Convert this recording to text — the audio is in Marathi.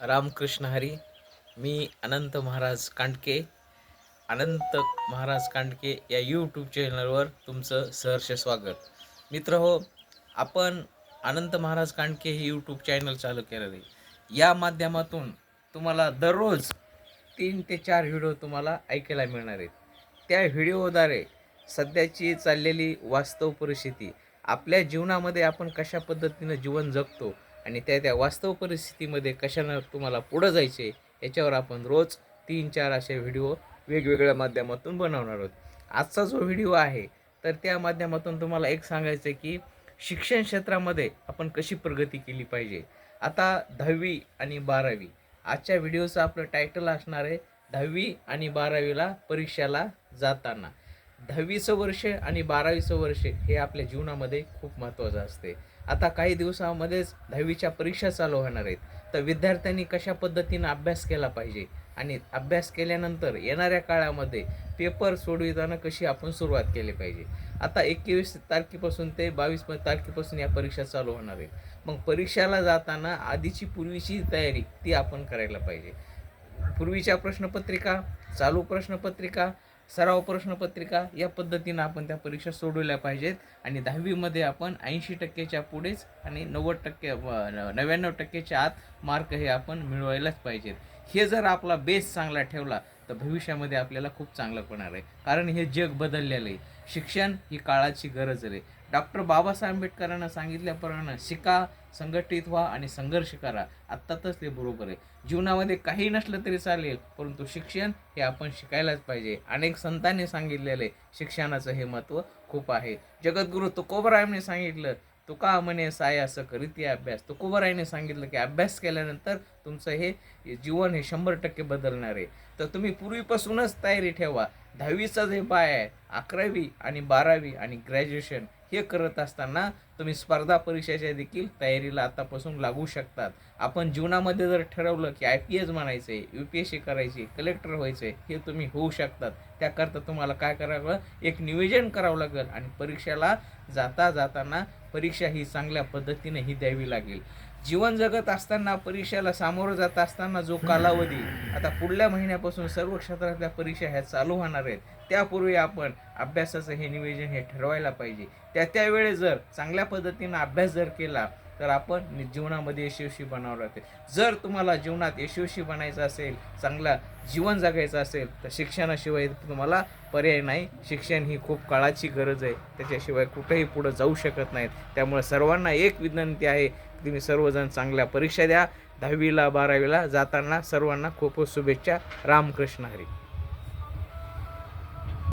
रामकृष्ण हरी मी अनंत महाराज कांडके. अनंत महाराज कांडके या यूट्यूब चॅनलवर तुमचं सहर्ष स्वागत. मित्र हो आपण अनंत महाराज कांडके हे यूट्यूब चॅनल चालू केलेलं आहे. या माध्यमातून तुम्हाला दररोज तीन ते चार व्हिडिओ तुम्हाला ऐकायला मिळणार आहेत. त्या व्हिडिओद्वारे सध्याची चाललेली वास्तव परिस्थिती आपल्या जीवनामध्ये आपण कशा पद्धतीनं जीवन जगतो आणि त्या त्या वास्तव परिस्थितीमध्ये कशानं तुम्हाला पुढं जायचे याच्यावर आपण रोज तीन चार असे व्हिडिओ वेगवेगळ्या माध्यमातून बनवणार आहोत. आजचा जो व्हिडिओ आहे तर त्या माध्यमातून तुम्हाला एक सांगायचं आहे की शिक्षण क्षेत्रामध्ये आपण कशी प्रगती केली पाहिजे? आता दहावी आणि बारावी आजच्या व्हिडिओचं आपलं टायटल असणार आहे दहावी आणि बारावीला परीक्षेला जाताना. दहावीचं वर्ष आणि बारावीचं वर्ष हे आपल्या जीवनामध्ये खूप महत्त्वाचं असते. आता काही दिवसामध्येच दहावीच्या परीक्षा चालू होणार आहेत. तर विद्यार्थ्यांनी कशा पद्धतीनं अभ्यास केला पाहिजे? आणि अभ्यास केल्यानंतर येणाऱ्या काळामध्ये पेपर सोडविताना कशी आपण सुरुवात केली पाहिजे? आता एकवीस तारखेपासून ते बावीस तारखेपासून या परीक्षा चालू होणार आहेत. मग परीक्षाला जाताना आधीची पूर्वीची तयारी ती आपण करायला पाहिजे. पूर्वीच्या प्रश्नपत्रिका चालू प्रश्नपत्रिका सराव प्रश्नपत्रिका या पद्धतीनं आपण त्या परीक्षा सोडवल्या पाहिजेत. आणि दहावीमध्ये आपण ऐंशी टक्केच्या पुढेच आणि नव्वद टक्के नव्याण्णव टक्केच्या आत मार्क हे आपण मिळवायलाच पाहिजेत. हे जर आपला बेस चांगला ठेवला तर भविष्यामध्ये आपल्याला खूप चांगलं पडणार आहे. कारण हे जग बदललेलं आहे. शिक्षण ही काळाची गरज आहे डॉक्टर बाबासाहेब आंबेडकरांना सांगितल्याप्रमाणे शिका संघटित व्हा आणि संघर्ष करा. आत्तातच ते बरोबर आहे. जीवनामध्ये काही नसलं तरी चालेल परंतु शिक्षण हे आपण शिकायलाच पाहिजे. अनेक संतांनी सांगितलेलं आहे शिक्षणाचं हे महत्त्व खूप आहे. जगद्गुरू तुकोबरायांनी सांगितलं तुका म्हणे साय असं करीत अभ्यास? तुकोबरायाने सांगितलं की अभ्यास केल्यानंतर तुमचं हे जीवन हे शंभर टक्के बदलणार आहे. तर तुम्ही पूर्वीपासूनच तयारी ठेवा. दहावीचा जे पाय आहे अकरावी आणि बारावी आणि ग्रॅज्युएशन हे करत असताना तुम्ही स्पर्धा परीक्षेच्या देखील तयारीला आतापासून लागू शकतात. आपण जीवनामध्ये जर ठरवलं की आय पी एस म्हणायचं आहे यू पी एस सी करायची कलेक्टर व्हायचं आहे हे तुम्ही होऊ शकतात. त्याकरता तुम्हाला काय करावं? एक नियोजन करावं लागेल आणि परीक्षेला जाता जाताना परीक्षा ही चांगल्या पद्धतीने ही द्यावी लागेल. जीवन जगत असताना परीक्षेला सामोरं जात असताना जो कालावधी आता पुढल्या महिन्यापासून सर्व क्षेत्रातल्या परीक्षा ह्या चालू होणार आहेत. त्यापूर्वी आपण अभ्यासाचं हे नियोजन हे ठरवायला पाहिजे. त्या त्यावेळेस जर चांगल्या पद्धतीनं अभ्यास जर केला तर आपण जीवनामध्ये यशस्वी बनावं लागते. जर तुम्हाला जीवनात यशस्वी बनायचं असेल चांगला जीवन जगायचं असेल तर शिक्षणाशिवाय तुम्हाला पर्याय नाही. शिक्षण ही खूप काळाची गरज आहे. त्याच्याशिवाय कुठेही पुढं जाऊ शकत नाहीत. त्यामुळे सर्वांना एक विनंती आहे की तुम्ही सर्वजण चांगल्या परीक्षा द्या. दहावीला बारावीला जाताना सर्वांना खूप खूप शुभेच्छा. रामकृष्ण हरी.